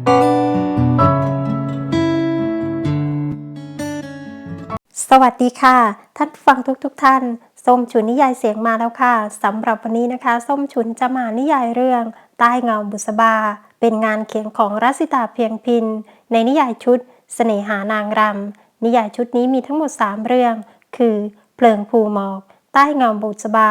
สวัสดีค่ะ ท่านผู้ฟังทุกๆทท่าน ส้มฉุนนิยายเสียงมาแล้วค่ะสำหรับวันนี้นะคะ ส้มฉุนจะมานิยายเรื่อง ใต้เงาบุษบา เป็นงานเขียนของรัสิตาเพียงพิน ในนิยายชุดเสน่หานางรำนิยายชุดนี้มีทั้งหมด 3 เรื่อง คือเพลิงภูหมอก ใต้เงาบุษบา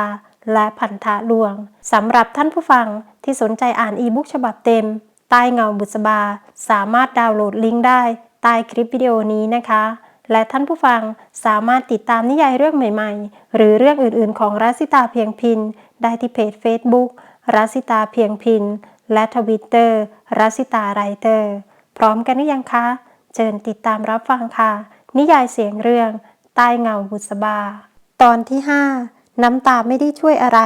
และพันธะลวงสำหรับท่านผู้ฟังที่สนใจอ่านอีบุ๊กฉบับเต็ม ใต้เงาบุษบา สามารถดาวน์โหลดลิงก์ได้ใต้คลิปวิดีโอนี้นะคะ และท่านผู้ฟังสามารถติดตามนิยายเรื่องใหม่ๆ หรือเรื่องอื่นๆ ของรัสิตาเพียงพิน ได้ที่เพจ Facebook รัสิตาเพียงพิน และทวิตเตอร์รัสิตาไรเตอร์ พร้อมกันหรือยังคะ เชิญติดตามรับฟังค่ะ นิยายเสียงเรื่อง ใต้เงาบุษบา ตอนที่ 5 น้ำตาไม่ได้ช่วยอะไร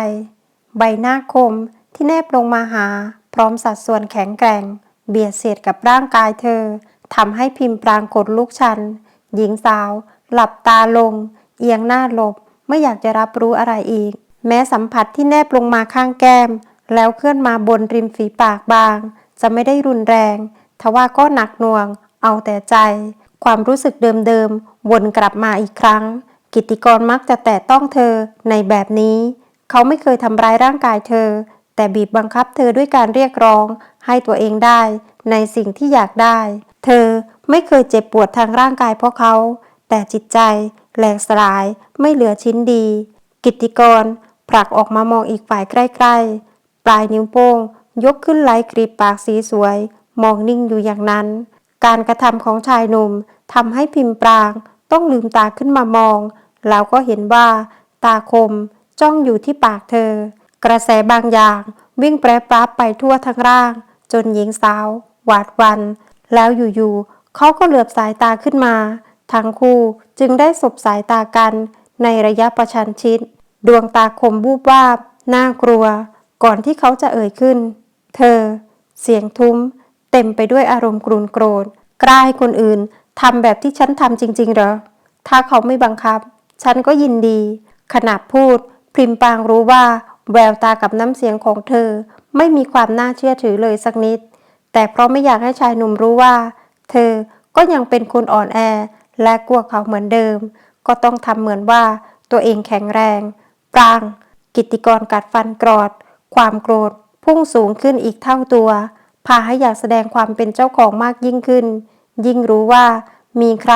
ใบหน้าคมที่แนบลงมาหา พร้อมสัดส่วนแข็งแกร่ง เบียดเสียดกับร่างกายเธอทำให้พิมพ์ปรางกดลุกชัน หญิงสาว หลับตาลง เอียงหน้าหลบ ไม่อยากจะรับรู้อะไรอีก แม้สัมผัสที่แนบลงมาข้างแก้ม แล้วเคลื่อนมาบนริมฝีปากบาง จะไม่ได้รุนแรง ทว่าก็หนักหน่วง เอาแต่ใจ ความรู้สึกเดิมๆ วนกลับมาอีกครั้ง กิตติกรมักจะแตะต้องเธอในแบบนี้ เขาไม่เคยทำร้ายร่างกายเธอ แต่บีบบังคับเธอด้วยการเรียกร้อง ให้ตัวเองได้ ในสิ่งที่อยากได้ เธอไม่เคยเจ็บปวดทางร่างกายเพราะเขา แต่จิตใจแหลกสลายไม่เหลือชิ้นดี กิตติกร ผลักออกมามองอีกฝ่ายใกล้ๆ ปลายนิ้วโป้ง ยกขึ้นไล่กรีบปากสีสวย มองนิ่งอยู่อย่างนั้น การกระทำของชายหนุ่มทำให้พิมพ์ปราง ต้องลืมตาขึ้นมามอง แล้วก็เห็นว่า ตาคม จ้องอยู่ที่ปากเธอ กระแสบางอย่าง วิ่งแปรปรับไปทั่วทั้งร่าง จนหญิงสาว หวาดวัน แล้วอยู่ๆเขาก็เหลือบสายตาขึ้นมา ทั้งคู่จึงได้สบสายตากันในระยะประชันชิด ดวงตาคมบูบวาบน่ากลัว ก่อนที่เขาจะเอ่ยขึ้น เธอ เสียงทุ้ม เต็มไปด้วยอารมณ์กรุนโกรธกล้าให้คนอื่นทำแบบที่ฉันทำจริง ๆ เหรอ ถ้าเขาไม่บังคับ ฉันก็ยินดี ขณะพูด พริมปางรู้ว่า แววตากับน้ำเสียงของเธอ ไม่มีความน่าเชื่อถือเลยสักนิด แต่เพราะไม่อยากให้ชายหนุ่มรู้ว่า เธอก็ยังเป็นคนอ่อนแอ และกลัวเขาเหมือนเดิม ก็ต้องทำเหมือนว่าตัวเองแข็งแรง ปราง กิตติกรกัดฟันกรอด ความโกรธ พุ่งสูงขึ้นอีกเท่าตัว พาให้อยากแสดงความเป็นเจ้าของมากยิ่งขึ้น ยิ่งรู้ว่า มีใคร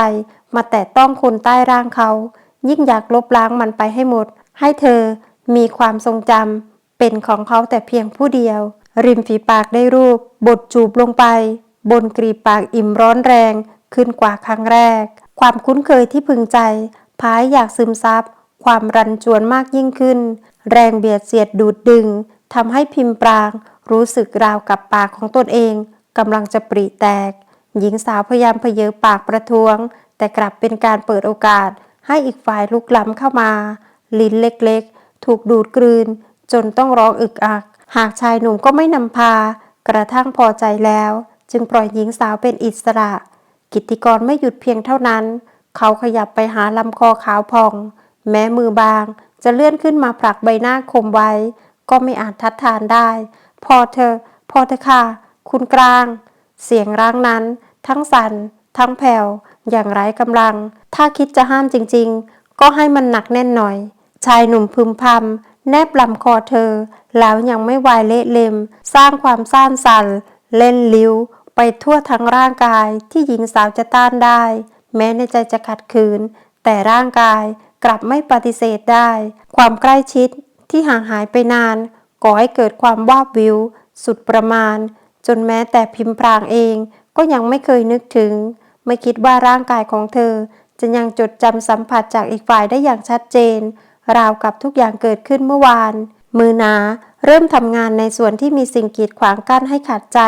มาแตะต้องคนใต้ร่างเขา ยิ่งอยากลบล้างมันไปให้หมด ให้เธอ มีความทรงจำเป็นของเขาแต่เพียงผู้เดียว ริมฝีปากได้รูป บทจูบลงไป บนกรีบปากอิ่มร้อนแรงขึ้นกว่าครั้งแรก ความคุ้นเคยที่พึงใจพายอยากซึมซับ ความรันจวนมากยิ่งขึ้น แรงเบียดเสียดดูดดึงทำให้พิมพ์ปราง รู้สึกราวกับปากของตนเองกำลังจะปริแตก หญิงสาวพยายามเพเยอปากประท้วง แต่กลับเป็นการเปิดโอกาสให้อีกฝ่ายลุกล้ำเข้ามา ลิ้นเล็ก ถูกดูดกลืน จนต้องร้องอึกอัก หากชายหนุ่มก็ไม่นำพา กระทั่งพอใจแล้ว จึงปล่อยหญิงสาวเป็นอิสระ กิติกรไม่หยุดเพียงเท่านั้น เขาขยับไปหาลำคอขาวพอง แม้มือบาง จะเลื่อนขึ้นมาผลักใบหน้าคมไว้ ก็ไม่อาจทัดทานได้ พอเธอ พอเธอค่ะ คุณกลาง เสียงร่างนั้น ทั้งสั่นทั้งแผ่วอย่างไร้กำลัง ถ้าคิดจะห้ามจริง ๆ ก็ให้มันหนักแน่นหน่อย ชายหนุ่มพึมพำแนบลำคอเธอ แล้วยังไม่วายเละเลม สร้างความซ่านสั่น เล่นลิ้ว ไปทั่วทั้งร่างกายที่หญิงสาวจะต้านได้ แม้ในใจจะขัดขืน แต่ร่างกายกลับไม่ปฏิเสธได้ ความใกล้ชิดที่ห่างหายไปนาน ก่อให้เกิดความวาบวิว สุดประมาณ จนแม้แต่พิมพ์พรางเองก็ยังไม่เคยนึกถึง ไม่คิดว่าร่างกายของเธอ จะยังจดจำสัมผัสจากอีกฝ่ายได้อย่างชัดเจน ราวกับทุกอย่างเกิดขึ้นเมื่อวาน มือหนาเริ่มทำงานในส่วนที่มีสิ่งกีดขวางกั้นให้ขาดใจ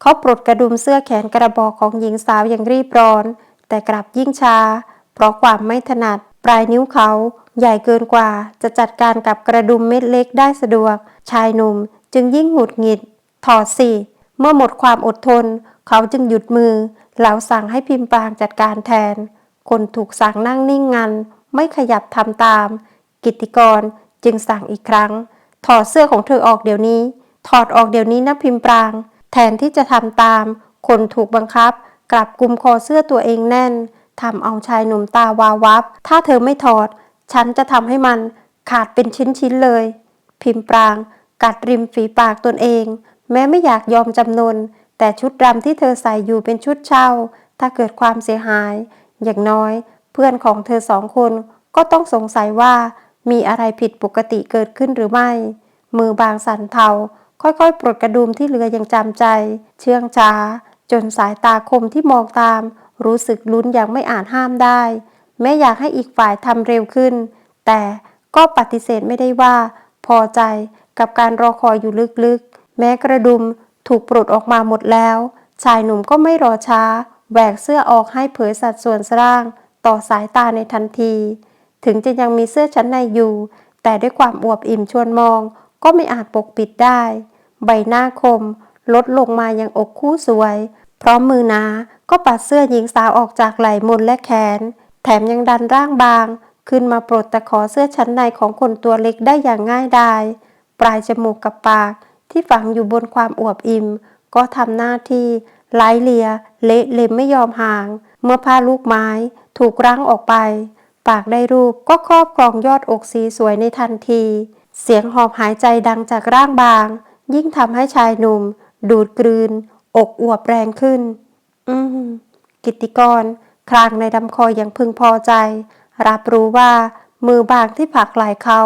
เขาปลดกระดุมเสื้อแขนกระบอกของหญิงสาวอย่างรีบร้อน แต่กลับยิ่งช้าเพราะความไม่ถนัด ปลายนิ้วเขา ใหญ่เกินกว่า จะจัดการกับกระดุมเม็ดเล็กได้สะดวก ชายหนุ่มจึงยิ่งหงุดหงิด ถอดสิ เมื่อหมดความอดทน เขาจึงหยุดมือแล้วสั่งให้พิมพ์ปางจัดการแทน คนถูกสั่งนั่งนิ่งงัน ไม่ขยับทำตาม กิตติกรจึงสั่งอีกครั้ง ถอดเสื้อของเธอออกเดี๋ยวนี้ ถอดออกเดี๋ยวนี้นะพิมพ์ปราง แทนที่จะทำตาม คนถูกบังคับ กลับกุมคอเสื้อตัวเองแน่นทำเอาชายหนุ่มตาวาววับ ถ้าเธอไม่ถอด ฉันจะทำให้มันขาดเป็นชิ้นๆเลย พิมพ์ปราง กัดริมฝีปากตนเอง แม้ไม่อยากยอมจำนน แต่ชุดรำที่เธอใส่อยู่เป็นชุดเช่า ถ้าเกิดความเสียหาย อย่างน้อย เพื่อนของเธอสองคนก็ต้องสงสัยว่า มีอะไรผิดปกติเกิดขึ้นหรือไม่ มือบางสั่นเทา ค่อยๆ ปลดกระดุมที่เหลืออย่างจำใจ เชื่องช้า จนสายตาคมที่มองตาม รู้สึกลุ้นอย่างไม่อาจห้ามได้ แม้อยากให้อีกฝ่ายทำเร็วขึ้น แต่ก็ปฏิเสธไม่ได้ว่า พอใจกับการรอคอยอยู่ลึกๆ แม้กระดุมถูกปลดออกมาหมดแล้ว ชายหนุ่มก็ไม่รอช้าแหวกเสื้อออกให้เผยสัดส่วนร่าง ต่อสายตาในทันที ถึงจะยังมีเสื้อชั้นในอยู่ แต่ด้วยความอวบอิ่มชวนมอง ก็ไม่อาจปกปิดได้ ใบหน้าคม ลดลงมายังอกคู่สวย พร้อมมือนาก็ปัดเสื้อหญิงสาวออกจากไหล่มนและแขน แถมยังดันร่างบาง ขึ้นมาปลดตะขอเสื้อชั้นในของคนตัวเล็กได้อย่างง่ายดายปลายจมูกกับปากที่ฝังอยู่บนความอวบอิ่ม ก็ทำหน้าที่ไล่เลีย เละเล็มไม่ยอมห่าง เมื่อผ้าลูกไม้ถูกรั้งออกไป ปากได้รูปก็ครอบครองยอดอกสีสวยในทันที เสียงหอบหายใจดังจากร่างบาง ยิ่งทำให้ชายหนุ่ม ดูดกลืน อกอวบแรงขึ้น อืม กิตติกร คลางในลำคออย่างพึงพอใจ รับรู้ว่า มือบางที่ผักไหลเขา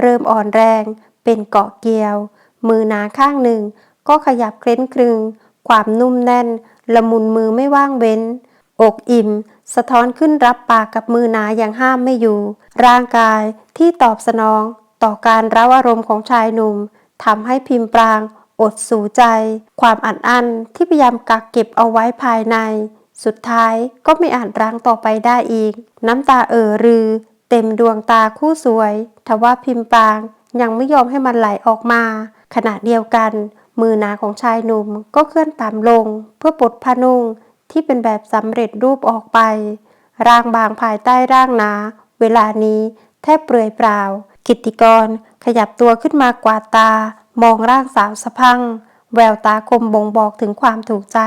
เริ่มอ่อนแรง เป็นเกาะเกี่ยว มือหนาข้างหนึ่ง ก็ขยับเคล้นครึง ความนุ่มแน่น ละมุนมือไม่ว่างเว้น อกอิ่ม สะท้อนขึ้นรับปากกับมือหนาอย่างห้ามไม่อยู่ ร่างกายที่ตอบสนอง ต่อการร้าวอารมณ์ของชายหนุ่มทำให้พิมพ์ปราง อดสูใจ ความอัดอั้นที่พยายามกักเก็บเอาไว้ภายใน สุดท้ายก็ไม่อาจรั้งต่อไปได้อีก น้ำตาเอ่อรือ เต็มดวงตาคู่สวยทว่าพิมพ์ปรางยังไม่ยอมให้มันไหลออกมา ขณะเดียวกัน มือหนาของชายหนุ่มก็เคลื่อนต่ำลง เพื่อปลดผ้านุ่ง ที่เป็นแบบสำเร็จรูปออกไป ร่างบางภายใต้ร่างหนา เวลานี้แทบเปลือยเปล่า กิตติกรขยับตัวขึ้นมากวาดตา มองร่างสาวสะพัง แววตาคมบ่งบอกถึงความถูกใจ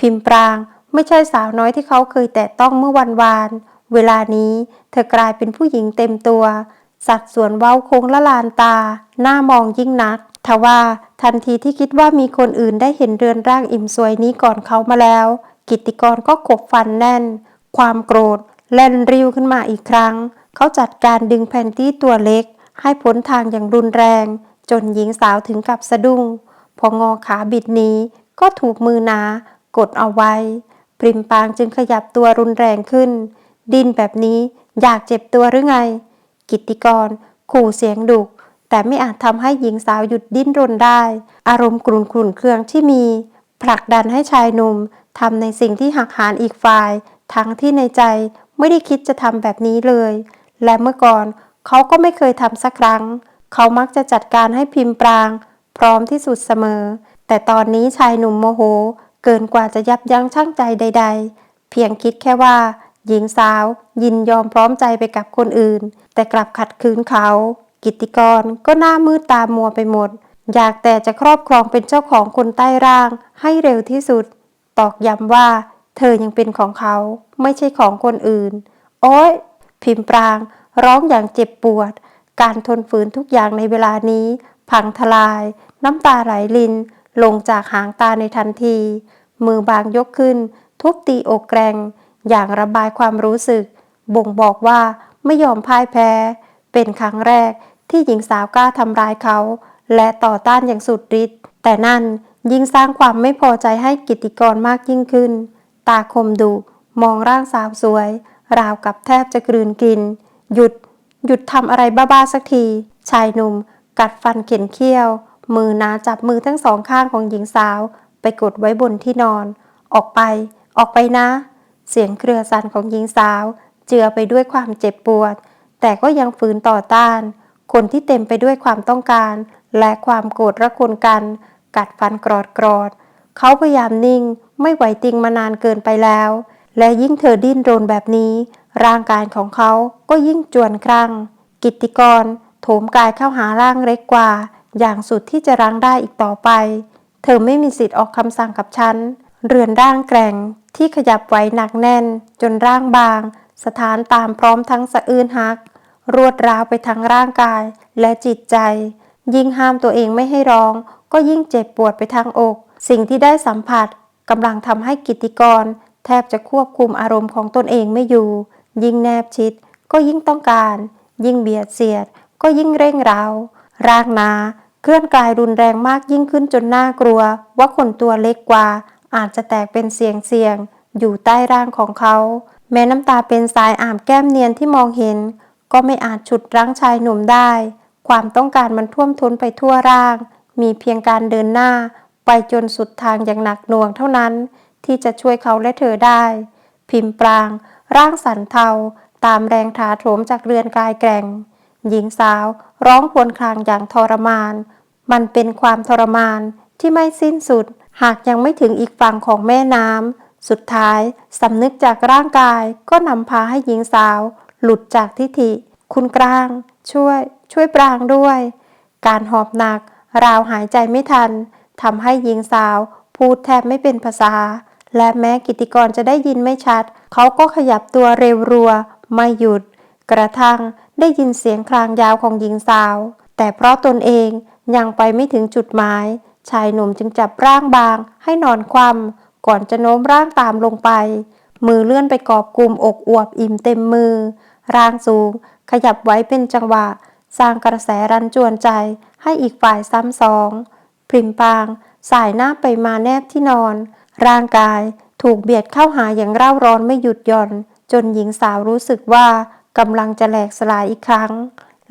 พิมพ์ปรางไม่ใช่สาวน้อยที่เขาเคยแตะต้องเมื่อวันวาน เวลานี้เธอกลายเป็นผู้หญิงเต็มตัว สัดส่วนเว้าโค้งละลานตา หน้ามองยิ่งนักทว่าทันทีที่คิดว่ามีคนอื่นได้เห็นเรือนร่างอิ่มสวยนี้ก่อนเขามาแล้ว กิตติกรก็ขบฟันแน่น ความโกรธแล่นริ้วขึ้นมาอีกครั้ง เขาจัดการดึงแผ่นที่ตัวเล็ก ให้พ้นทางอย่างรุนแรง จนหญิงสาวถึงกับสะดุ้ง พองอขาบิดนี้ก็ถูกมือหนากดเอาไว้ปริมปางจึงขยับตัวรุนแรงขึ้น ดินแบบนี้อยากเจ็บตัวหรือไง กิตติกร ขู่เสียงดุแต่ไม่อาจทำให้หญิงสาวหยุดดิ้นรนได้ อารมณ์กลุ่นกลุ่นเครื่องที่มี ผลักดันให้ชายหนุ่มทำในสิ่งที่หักหานอีกฝ่าย ทั้งที่ในใจไม่ได้คิดจะทำแบบนี้เลย และเมื่อก่อนเขาก็ไม่เคยทำสักครั้ง เขามักจะจัดการให้พิมพ์ปราง พร้อมที่สุดเสมอ แต่ตอนนี้ชายหนุ่มโมโห เกินกว่าจะยับยั้งชั่งใจใด ๆ เพียงคิดแค่ว่า หญิงสาว ยินยอมพร้อมใจไปกับคนอื่น แต่กลับขัดขืนเขา กิตติกรก็หน้ามืดตามัวไปหมด อยากแต่จะครอบครองเป็นเจ้าของคนใต้ร่างให้เร็วที่สุด ตอกย้ำว่า เธอยังเป็นของเขา ไม่ใช่ของคนอื่น โอ๊ย พิมพ์ปราง ร้องอย่างเจ็บปวด การทนฝืนทุกอย่างในเวลานี้ พังทลาย น้ำตาไหลลิน ลงจากหางตาในทันที มือบางยกขึ้น ทุบตีอกแกรง อย่างระบายความรู้สึก บ่งบอกว่าไม่ยอมพ่ายแพ้ เป็นครั้งแรกที่หญิงสาวกล้าทำร้ายเขา และต่อต้านอย่างสุดฤทธิ์แต่นั่นยิ่งสร้างความไม่พอใจให้กิตติกรมากยิ่งขึ้น ตาคมดุมองร่างสาวสวย ราวกับแทบจะกลืนกิน หยุด หยุดทำอะไรบ้าๆสักที ชายหนุ่ม กัดฟันเข็นเขี้ยว มือนาจับมือทั้งสองข้างของหญิงสาว ไปกดไว้บนที่นอน ออกไป ออกไปนะ เสียงเครือสั่นของหญิงสาว เจือไปด้วยความเจ็บปวด แต่ก็ยังฝืนต่อต้าน คนที่เต็มไปด้วยความต้องการ และความโกรธระคนกัน กัดฟันกรอดกรอดเขาพยายามนิ่งไม่ไหวติงมานานเกินไปแล้ว และยิ่งเธอดิ้นรนแบบนี้ ร่างกายของเขาก็ยิ่งจวนครั่ง กิตติกร โถมกายเข้าหาร่างเล็กกว่า อย่างสุดที่จะรั้งได้อีกต่อไป เธอไม่มีสิทธิ์ออกคำสั่งกับฉัน เรือนร่างแกร่งที่ขยับไหวหนักแน่น จนร่างบาง สถานตามพร้อมทั้งสะอื้นฮัก รวดราวไปทั้งร่างกายและจิตใจ ยิ่งห้ามตัวเองไม่ให้ร้อง ก็ยิ่งเจ็บปวดไปทั้งอก สิ่งที่ได้สัมผัสกำลังทำให้กิตติกร แทบจะควบคุมอารมณ์ของตนเองไม่อยู่ ยิ่งแนบชิด ก็ยิ่งต้องการ ยิ่งเบียดเสียด ก็ยิ่งเร่งเร้าร่างนาเคลื่อนกายรุนแรงมากยิ่งขึ้นจนน่ากลัว ว่าคนตัวเล็กกว่า อาจจะแตกเป็นเสียงเสียง อยู่ใต้ร่างของเขา แม้น้ำตาเป็นสายอาบแก้มเนียนที่มองเห็น ก็ไม่อาจฉุดรั้งชายหนุ่มได้ ความต้องการมันท่วมท้นไปทั่วร่าง มีเพียงการเดินหน้า ไปจนสุดทางอย่างหนักหน่วงเท่านั้น ที่จะช่วยเขาและเธอได้ พิมพ์ปราง ร่างสันเทา ตามแรงถาโถมจากเรือนกายแกร่ง หญิงสาวร้องครวญครางอย่างทรมาน มันเป็นความทรมานที่ไม่สิ้นสุด หากยังไม่ถึงอีกฝั่งของแม่น้ำสุดท้ายสำนึกจากร่างกายก็นำพาให้หญิงสาว หลุดจากทิฐิ คุณกลาง ช่วย ช่วยปรางด้วย การหอบหนัก ราวหายใจไม่ทันทำให้หญิงสาว พูดแทบไม่เป็นภาษา และแม้กิติกรจะได้ยินไม่ชัด เขาก็ขยับตัวเร็วรัว ไม่หยุด กระทั่งได้ยินเสียงคลางยาวของหญิงสาว แต่เพราะตนเองยังไปไม่ถึงจุดหมาย ชายหนุ่มจึงจับร่างบาง ให้นอนคว่ำก่อนจะโน้มร่างตามลงไป มือเลื่อนไปกอบกลุ่มอกอวบอิ่มเต็มมือ ร่างสูง ขยับไว้เป็นจังหวะ สร้างกระแสรันจวนใจให้อีกฝ่ายซ้ำสองพริมปาง สายหน้าไปมาแนบที่นอน ร่างกายถูกเบียดเข้าหาอย่างเร่าร้อนไม่หยุดหย่อน จนหญิงสาวรู้สึกว่ากำลังจะแหลกสลายอีกครั้ง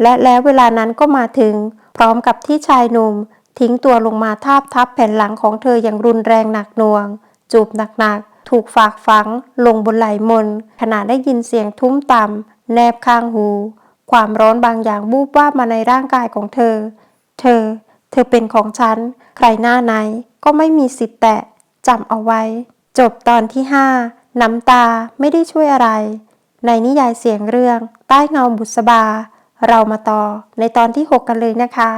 และแล้วเวลานั้นก็มาถึง พร้อมกับที่ชายหนุ่ม ทิ้งตัวลงมาทาบทับแผ่นหลังของเธออย่างรุนแรงหนักหน่วง จูบหนักๆ ถูกฝากฝัง ลงบนไหล่มน ขณะได้ยินเสียงทุ้มต่ำแนบข้างหู ความร้อนบางอย่างบูบว่าบมาในร่างกายของเธอ เธอ เธอเป็นของฉัน ใครหน้าไหนก็ไม่มีสิทธิ์แตะจำเอาไว้ จบตอนที่ 5 น้ำตาไม่ได้ช่วยอะไร ในนิยายเสียงเรื่อง ใต้เงาบุษบา เรามาต่อในตอนที่ 6 กันเลยนะคะ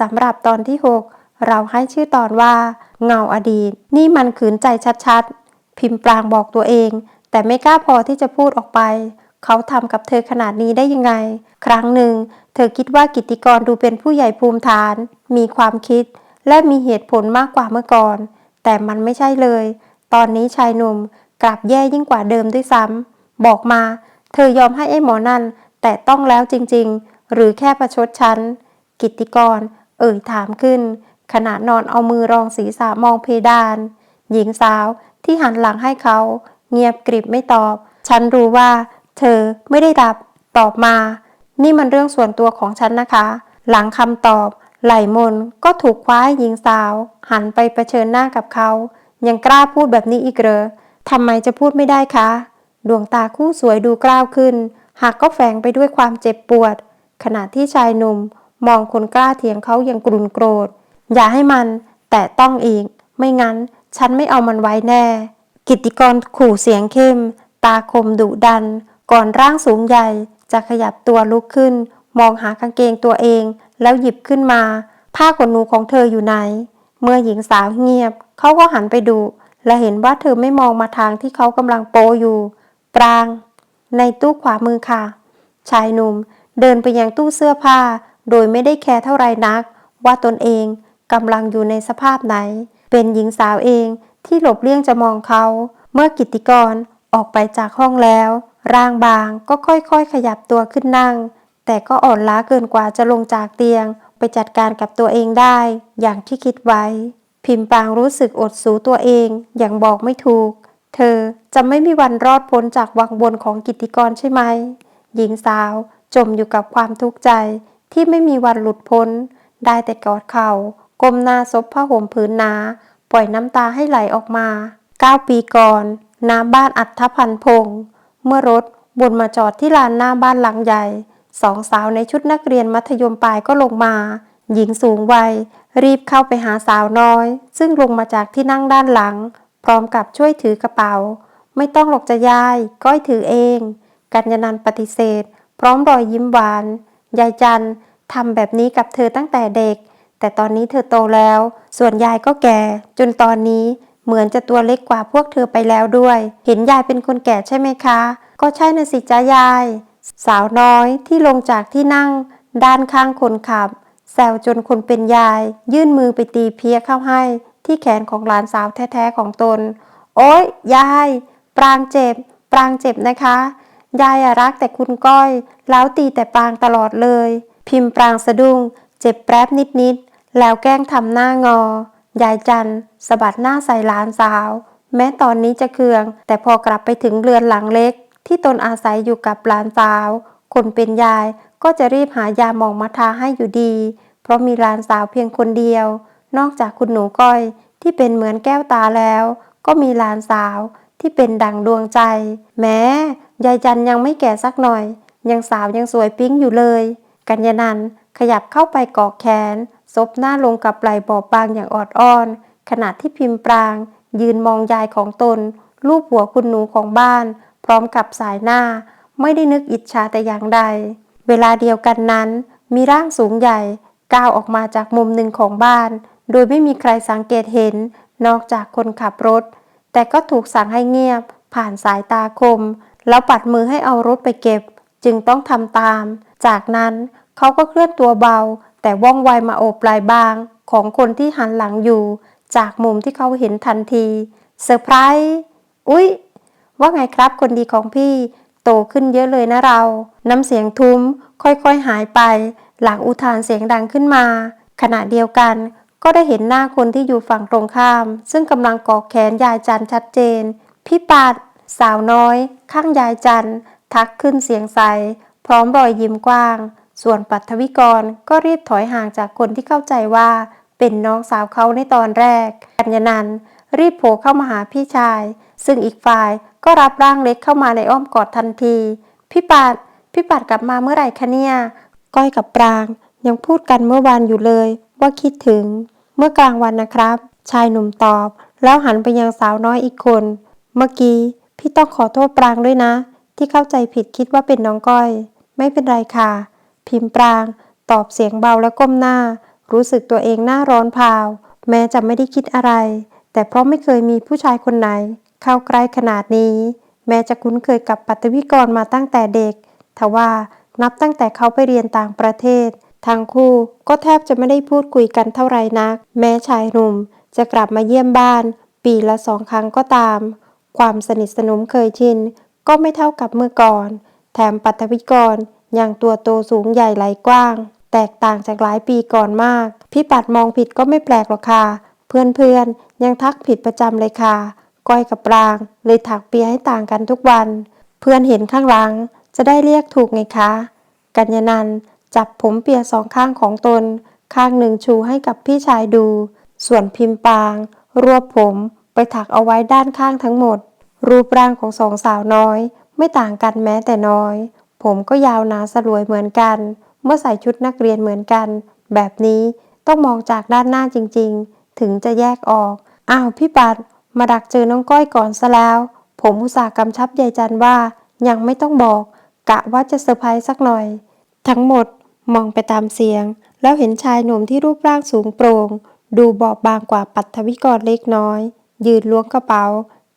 สำหรับตอนที่ 6 เราให้ชื่อตอนว่า เงาอดีต นี่มันขืนใจชัดๆ พิมพ์ปรางบอกตัวเอง แต่ไม่กล้าพอที่จะพูดออกไป เขาทำกับเธอขนาดนี้ได้ยังไง ครั้งหนึ่ง เธอคิดว่ากิตติกรดูเป็นผู้ใหญ่ภูมิฐาน มีความคิด และมีเหตุผลมากกว่าเมื่อก่อน แต่มันไม่ใช่เลย ตอนนี้ชายหนุ่มกลับแย่ยิ่งกว่าเดิมด้วยซ้ำบอกมา เธอยอมให้ไอ้หมอนั่น แต่ต้องแล้วจริงๆ หรือแค่ประชดฉัน กิตติกร เอ่ยถามขึ้น ขณะนอนเอามือรองศีรษะมองเพดาน หญิงสาวที่หันหลังให้เขา เงียบกริบไม่ตอบ ฉันรู้ว่า เธอไม่ได้รับ ตอบมา นี่มันเรื่องส่วนตัวของฉันนะคะ หลังคำตอบ ไหลมนก็ถูกคว้าหญิงสาว หันไปเผชิญหน้ากับเขา ยังกล้าพูดแบบนี้อีกเหรอทำไมจะพูดไม่ได้คะ ดวงตาคู่สวยดูกล้าวขึ้น หากก็แฝงไปด้วยความเจ็บปวด ขณะที่ชายหนุ่ม มองคนกล้าเถียงเขาอย่างกรุนโกรธ อย่าให้มัน แต่ต้องอีก ไม่งั้น ฉันไม่เอามันไว้แน่ กิตติกรขู่เสียงเข้ม ตาคมดุดัน ก่อนร่างสูงใหญ่จะขยับตัวลุกขึ้น มองหากางเกงตัวเอง แล้วหยิบขึ้นมา ผ้าขนหนูของเธออยู่ไหน เมื่อหญิงสาวเงียบ เขาก็หันไปดู และเห็นว่าเธอไม่มองมาทางที่เขากำลังโปอยู่ ปราง ในตู้ขวามือค่ะ ชายหนุ่มเดินไปยังตู้เสื้อผ้า โดยไม่ได้แคร์เท่าไรนัก ว่าตนเองกำลังอยู่ในสภาพไหน เป็นหญิงสาวเองที่หลบเลี่ยงจะมองเขา เมื่อกิตติกรออกไปจากห้องแล้ว ร่างบางก็ค่อยๆ ขยับตัวขึ้นนั่ง แต่ก็อ่อนล้าเกินกว่าจะลงจากเตียง ไปจัดการกับตัวเองได้ อย่างที่คิดไว้ พิมพ์ปางรู้สึกอดสูตัวเอง อย่างบอกไม่ถูก เธอจะไม่มีวันรอดพ้นจากวังบนของกิตติกรใช่ไหม หญิงสาวจมอยู่กับความทุกข์ใจที่ไม่มีวันหลุดพ้น ได้แต่กอดเขา่าก้มหน้าซบผ้าห่มผืนหนา ปล่อยน้ำตาให้ไหลออกมา 9 ปีก่อน น้ำบ้านอัฐพันพงศ์ เมื่อรถวนมาจอดที่ลานหน้าบ้านหลังใหญ่สองสาวในชุดนักเรียนมัธยมปลายก็ลงมา หญิงสูงวัย รีบเข้าไปหาสาวน้อย ซึ่งลงมาจากที่นั่งด้านหลัง พร้อมกับช่วยถือกระเป๋า ไม่ต้องหรอกจะยาย ก้อยถือเอง กัญญนันปฏิเสธ พร้อมรอยยิ้มหวาน ยายจันทำแบบนี้กับเธอตั้งแต่เด็ก แต่ตอนนี้เธอโตแล้ว ส่วนยายก็แก่ จนตอนนี้ เหมือนจะตัวเล็กกว่าพวกเธอไปแล้วด้วย เห็นยายเป็นคนแก่ใช่ไหมคะ ก็ใช่นะสิจ้ายาย สาวน้อยที่ลงจากที่นั่ง ด้านข้างคนขับ แซวจนคนเป็นยาย ยื่นมือไปตีเพียเข้าให้ ที่แขนของหลานสาวแท้ๆของตน โอ๊ยยาย ปรางเจ็บ ปรางเจ็บนะคะ ยายรักแต่คุณก้อย แล้วตีแต่ปรางตลอดเลย พิมพ์ปรางสะดุ้ง เจ็บแป๊บนิดๆแล้วแกล้งทำหน้างอ ยายจันสะบัดหน้าใส่หลานสาว แม้ตอนนี้จะเคือง แต่พอกลับไปถึงเรือนหลังเล็ก ที่ตนอาศัยอยู่กับหลานสาว คนเป็นยายก็จะรีบหายาหมองมาทาให้อยู่ดี เพราะมีหลานสาวเพียงคนเดียว นอกจากคุณหนูก้อยที่เป็นเหมือนแก้วตาแล้ว ก็มีหลานสาวที่เป็นดั่งดวงใจ แม้ยายจันยังไม่แก่สักหน่อย ยังสาวยังสวยปิ๊งอยู่เลย กัญญานันขยับเข้าไปเกาะแขน ซบหน้าลงกับไหล่บอบบางอย่างออดอ้อน ขณะที่พิมพ์ปราง ยืนมองยายของตนลูบหัวคุณหนูของบ้าน พร้อมกับสายหน้า ไม่ได้นึกอิจฉาแต่อย่างใด เวลาเดียวกันนั้น มีร่างสูงใหญ่ ก้าวออกมาจากมุมหนึ่งของบ้าน โดยไม่มีใครสังเกตเห็น นอกจากคนขับรถ แต่ก็ถูกสั่งให้เงียบ ผ่านสายตาคม แล้วปัดมือให้เอารถไปเก็บ จึงต้องทำตาม จากนั้นเขาก็เคลื่อนตัวเบา แต่ว่องไวมาโอบปลายบางของคนที่หันหลังอยู่ จากมุมที่เขาเห็นทันทีเซอร์ไพรส์อุ๊ย ว่าไงครับคนดีของพี่ โตขึ้นเยอะเลยนะเรา น้ำเสียงทุ้ม ค่อยๆหายไป หลังอุทานเสียงดังขึ้นมา ขณะเดียวกันก็ได้เห็นหน้าคนที่อยู่ฝั่งตรงข้าม ซึ่งกำลังกอกแขนยายจันชัดเจน พี่ปัดสาวน้อย ข้างยายจันทักขึ้นเสียงใส พร้อมรอยยิ้มกว้าง ส่วนปัทวิกรก็รีบถอยห่างจากคนที่เข้าใจว่า เป็นน้องสาวเขาในตอนแรก กัญญนันรีบโผล่เข้ามาหาพี่ชาย ซึ่งอีกฝ่ายก็รับร่างเล็กเข้ามาในอ้อมกอดทันที พี่ปัดพี่ปัดกลับมาเมื่อไหร่คะเนี่ย ก้อยกับปราง ยังพูดกันเมื่อวานอยู่เลย ว่าคิดถึง เมื่อกลางวันนะครับ ชายหนุ่มตอบ แล้วหันไปยังสาวน้อยอีกคน เมื่อกี้พี่ต้องขอโทษปรางด้วยนะ ที่เข้าใจผิดคิดว่าเป็นน้องก้อย ไม่เป็นไรค่ะ พิมพ์ปราง ตอบเสียงเบาและก้มหน้า รู้สึกตัวเองหน้าร้อนพาว แม้จะไม่ได้คิดอะไร แต่เพราะไม่เคยมีผู้ชายคนไหน เข้าใกล้ขนาดนี้ แม้จะคุ้นเคยกับปัตวิกรมาตั้งแต่เด็กทว่านับตั้งแต่เขาไปเรียนต่างประเทศ ทั้งคู่ก็แทบจะไม่ได้พูดคุยกันเท่าไหร่นัก แม้ชายหนุ่มจะกลับมาเยี่ยมบ้าน ปีละสองครั้งก็ตาม ความสนิทสนมเคยชินก็ไม่เท่ากับเมื่อก่อน แถมปัทวิกร อยังตัวโตสูงใหญ่ไหลกว้าง แตกต่างจากหลายปีก่อนมาก พี่ปัดมองผิดก็ไม่แปลกหรอกค่ะ เพื่อนๆ ยังทักผิดประจำเลยค่ะ ก้อยกับปราง เลยถักเปียให้ต่างกันทุกวัน เพื่อนเห็นข้างหลัง จะได้เรียกถูกไงคะ กัญญานันจับผมเปียสองข้างของตน ข้างหนึ่งชูให้กับพี่ชายดู ส่วนพิมพ์ปาง รวบผมไปถักเอาไว้ด้านข้างทั้งหมด รูปร่างของสองสาวน้อย ไม่ต่างกันแม้แต่น้อย ผมก็ยาวหนาสลวยเหมือนกัน เมื่อใส่ชุดนักเรียนเหมือนกัน แบบนี้ต้องมองจากด้านหน้าจริงๆ ถึงจะแยกออก อ้าวพี่ปัดมาดักเจอน้องก้อยก่อนซะแล้ว ผมอุตส่าห์กำชับยายจันว่า ยังไม่ต้องบอก กะว่าจะเซอร์ไพรส์สักหน่อย ทั้งหมดมองไปตามเสียง แล้วเห็นชายหนุ่มที่รูปร่างสูงโปร่งดูบอบบางกว่าปัทวิกรเล็กน้อย ยืนล้วงกระเป๋า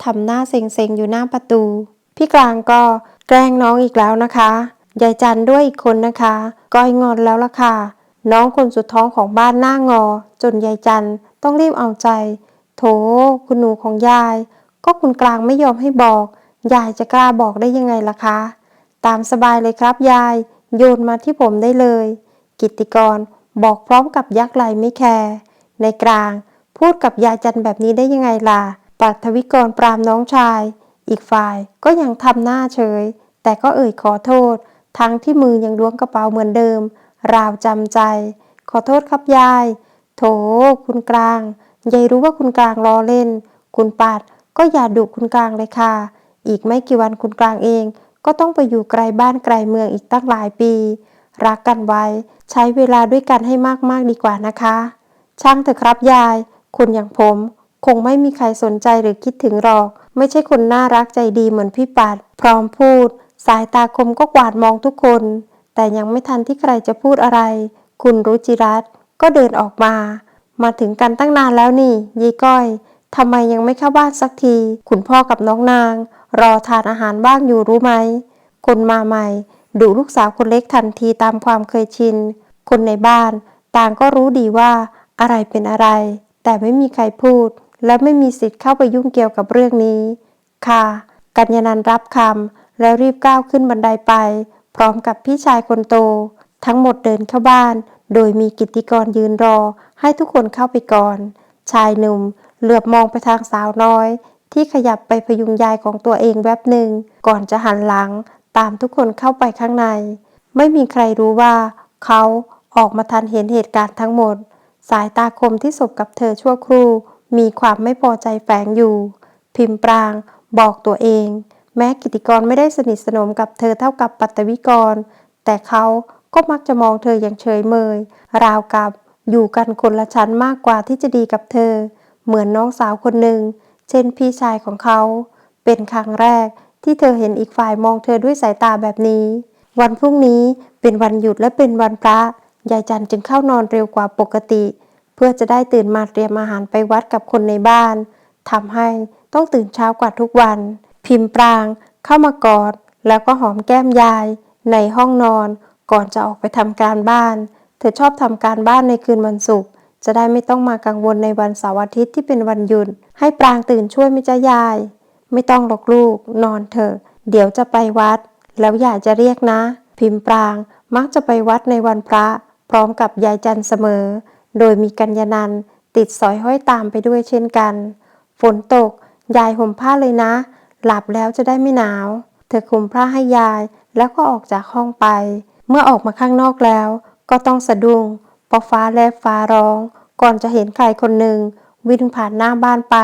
ทำหน้าเซ็งๆอยู่หน้าประตู พี่กลางก็ แกล้งน้องอีกแล้วนะคะยายจันด้วยอีกคนนะคะก้อยงอนแล้วล่ะค่ะ น้องคนสุดท้องของบ้านหน้างอ จนยายจันต้องรีบเอาใจ โถ คุณหนูของยาย ก็คุณกลางไม่ยอมให้บอก ยายจะกล้าบอกได้ยังไงล่ะคะ ตามสบายเลยครับยาย โยนมาที่ผมได้เลย กิตติกรบอกพร้อมกับยักไหลไม่แคร์ในกลาง พูดกับยายจันแบบนี้ได้ยังไงล่ะปัทวิกรปรามน้องชาย อีกฝ่ายก็ยังทำหน้าเฉย แต่ก็เอ่ยขอโทษ ทั้งที่มือยังล้วงกระเป๋าเหมือนเดิม ราวจำใจ ขอโทษครับยาย โถ คุณกลาง ยายรู้ว่าคุณกลางล้อเล่น คุณปัดก็อย่าดุคุณกลางเลยค่ะ อีกไม่กี่วันคุณกลางเอง ก็ต้องไปอยู่ไกลบ้านไกลเมืองอีกตั้งหลายปี รักกันไว้ ใช้เวลาด้วยกันให้มากๆดีกว่านะคะ ช่างเถอะครับยาย คนอย่างผม คงไม่มีใครสนใจหรือคิดถึงหรอก ไม่ใช่คนน่ารักใจดีเหมือนพี่ปัด พร้อมพูด สายตาคมก็กวาดมองทุกคน แต่ยังไม่ทันที่ใครจะพูดอะไร คุณรุจิรัตก็เดินออกมา มาถึงกันตั้งนานแล้วนี่ยีก้อยทำไมยังไม่เข้าบ้านสักที คุณพ่อกับน้องนาง รอทานอาหารว่างอยู่รู้ไหม คนมาใหม่ดูลูกสาวคนเล็กทันทีตามความเคยชิน คนในบ้าน ต่างก็รู้ดีว่าอะไรเป็นอะไร แต่ไม่มีใครพูด และไม่มีสิทธิ์เข้าไปยุ่งเกี่ยวกับเรื่องนี้ ค่ะ กัญญานันรับคำแล้วรีบก้าวขึ้นบันไดไป พร้อมกับพี่ชายคนโต ทั้งหมดเดินเข้าบ้าน โดยมีกิตติกรยืนรอ ให้ทุกคนเข้าไปก่อน ชายหนุ่ม เหลือบมองไปทางสาวน้อย ที่ขยับไปพยุงยายของตัวเองแวบหนึ่ง ก่อนจะหันหลัง ตามทุกคนเข้าไปข้างใน ไม่มีใครรู้ว่า เขาออกมาทันเห็นเหตุการณ์ทั้งหมด สายตาคมที่สบกับเธอชั่วครู่ มีความไม่พอใจแฝงอยู่ พิมพ์ปราง บอกตัวเอง แม้กิติกรไม่ได้สนิทสนมกับเธอเท่ากับปัตตวิกร แต่เขาก็มักจะมองเธออย่างเฉยเมย ราวกับอยู่กันคนละชั้นมากกว่าที่จะดีกับเธอ เหมือนน้องสาวคนหนึ่ง เช่นพี่ชายของเขา เป็นครั้งแรกที่เธอเห็นอีกฝ่ายมองเธอด้วยสายตาแบบนี้ วันพรุ่งนี้เป็นวันหยุดและเป็นวันพระยายจันจึงเข้านอนเร็วกว่าปกติ พื่อจะได้ตื่นมาเตรียมอาหารไปวัดกับคนในบ้านทำให้ต้องตื่นเช้ากว่าทุกวัน พิมพ์ปรางเข้ามากอด แล้วก็หอมแก้มยาย ในห้องนอน ก่อนจะออกไปทำการบ้าน เธอชอบทำการบ้านในคืนวันศุกร์จะได้ไม่ต้องมากังวลในวันเสาร์อาทิตย์ที่เป็นวันหยุด ให้ปรางตื่นช่วยมิจ้ายาย ไม่ต้องหรอกลูก นอนเถอะเดี๋ยวจะไปวัด แล้วอย่าจะเรียกนะ พิมพ์ปรางมักจะไปวัดในวันพระ พร้อมกับยายจันเสมอ โดยมีกัญญานันติดสอยห้อยตามไปด้วยเช่นกัน ฝนตก ยายห่มผ้าเลยนะ หลับแล้วจะได้ไม่หนาว เธอคลุมผ้าให้ยายแล้วก็ออกจากห้องไป เมื่อออกมาข้างนอกแล้ว ก็ต้องสะดุ้งเพราะฟ้าแลบฟ้าร้อง ก่อนจะเห็นใครคนหนึ่งวิ่งผ่านหน้าบ้านไป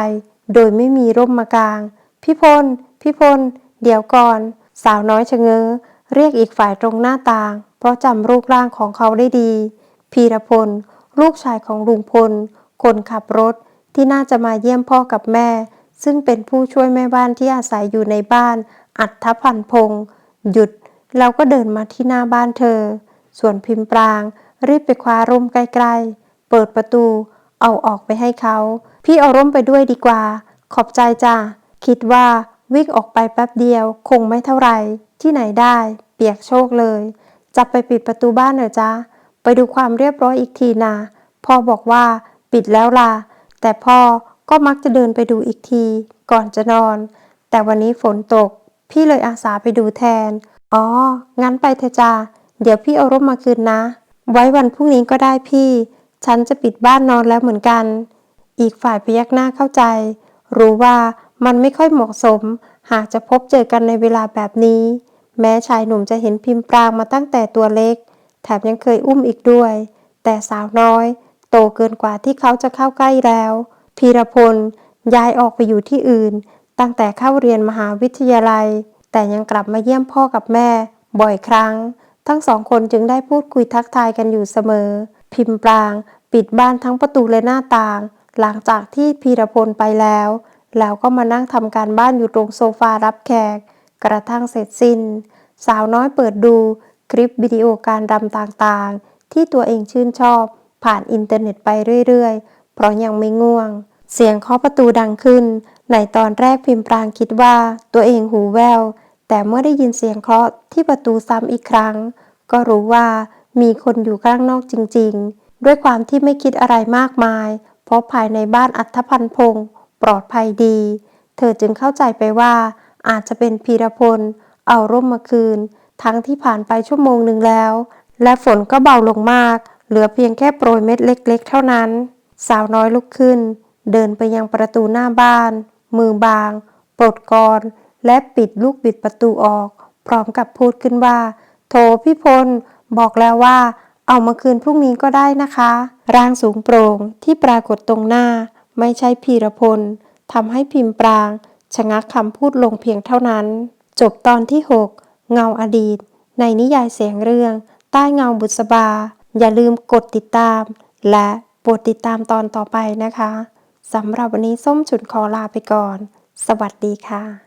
โดยไม่มีร่มมากลาง พี่พล พี่พล เดี๋ยวก่อน สาวน้อยชะเง้อเรียกอีกฝ่ายตรงหน้าต่าง เพราะจำรูปร่างของเขาได้ดี พีรพล ลูกชายของลุงพล คนขับรถที่น่าจะมาเยี่ยมพ่อกับแม่ ซึ่งเป็นผู้ช่วยแม่บ้านที่อาศัยอยู่ในบ้าน อัฐพันพงศ์หยุด แล้วก็เดินมาที่หน้าบ้านเธอ ส่วนพิมพ์ปราง รีบไปคว้าร่มใกล้ๆ เปิดประตู เอาออกไปให้เขา พี่เอาร่มไปด้วยดีกว่า ขอบใจจ้ะคิดว่าวิ่งออกไปแป๊บเดียว คงไม่เท่าไหร่ที่ไหนได้ เปียกโชคเลย จะไปปิดประตูบ้านเหรอจ๊ะ ไปดูความเรียบร้อยอีกทีนะพ่อบอกว่า ปิดแล้วล่ะแต่พ่อก็มักจะเดินไปดูอีกที ก่อนจะนอน แต่วันนี้ฝนตก พี่เลยอาสาไปดูแทน อ๋อ งั้นไปเถอะจ้าเดี๋ยวพี่เอาร่มมาคืนนะ ไว้วันพรุ่งนี้ก็ได้พี่ ฉันจะปิดบ้านนอนแล้วเหมือนกัน อีกฝ่ายพยักหน้าเข้าใจ รู้ว่ามันไม่ค่อยเหมาะสม หากจะพบเจอกันในเวลาแบบนี้ แม้ชายหนุ่มจะเห็นพิมพ์ปรางมาตั้งแต่ตัวเล็ก แถมยังเคยอุ้มอีกด้วย แต่สาวน้อย โตเกินกว่าที่เขาจะเข้าใกล้แล้ว พีรพลย้ายออกไปอยู่ที่อื่น ตั้งแต่เข้าเรียนมหาวิทยาลัย แต่ยังกลับมาเยี่ยมพ่อกับแม่ บ่อยครั้ง ทั้งสองคนจึงได้พูดคุยทักทายกันอยู่เสมอ พิมพ์ปราง ปิดบ้านทั้งประตูและหน้าต่าง หลังจากที่พีรพลไปแล้ว แล้วก็มานั่งทำการบ้านอยู่ตรงโซฟารับแขก กระทั่งเสร็จสิ้น สาวน้อยเปิดดู คลิปวิดีโอการรำต่างๆ ที่ตัวเองชื่นชอบ ผ่านอินเทอร์เน็ตไปเรื่อยๆ เพราะยังไม่ง่วง เสียงเคาะประตูดังขึ้น ในตอนแรกพิมพ์ปรางคิดว่าตัวเองหูแวว แต่เมื่อได้ยินเสียงเคาะที่ประตูซ้ำอีกครั้ง ก็รู้ว่ามีคนอยู่ข้างนอกจริงๆ ด้วยความที่ไม่คิดอะไรมากมาย เพราะภายในบ้านอัธพันธ์พงศ์ปลอดภัยดี เธอจึงเข้าใจไปว่าอาจจะเป็นพีรพล เอาร่มมาคืน ทั้งที่ผ่านไปชั่วโมงหนึ่งแล้ว และฝนก็เบาลงมาก เหลือเพียงแค่โปรยเม็ดเล็ก ๆ เท่านั้น สาวน้อยลุกขึ้น เดินไปยังประตูหน้าบ้าน มือบาง ปลดกร และปิดลูกบิดประตูออก พร้อมกับพูดขึ้นว่า โถพี่พล บอกแล้วว่า เอามาคืนพรุ่งนี้ก็ได้นะคะ ร่างสูงโปร่งที่ปรากฏตรงหน้า ไม่ใช่พีรพลทำให้พิมพ์ปราง ชะงักคำพูดลงเพียงเท่านั้น จบตอนที่ 6 เงาอดีต ในนิยายเสียงเรื่อง ใต้เงาบุษบา อย่าลืมกดติดตาม และโปรดติดตามตอนต่อไปนะคะสำหรับวันนี้ส้มฉุนขอลาไปก่อน สวัสดีค่ะ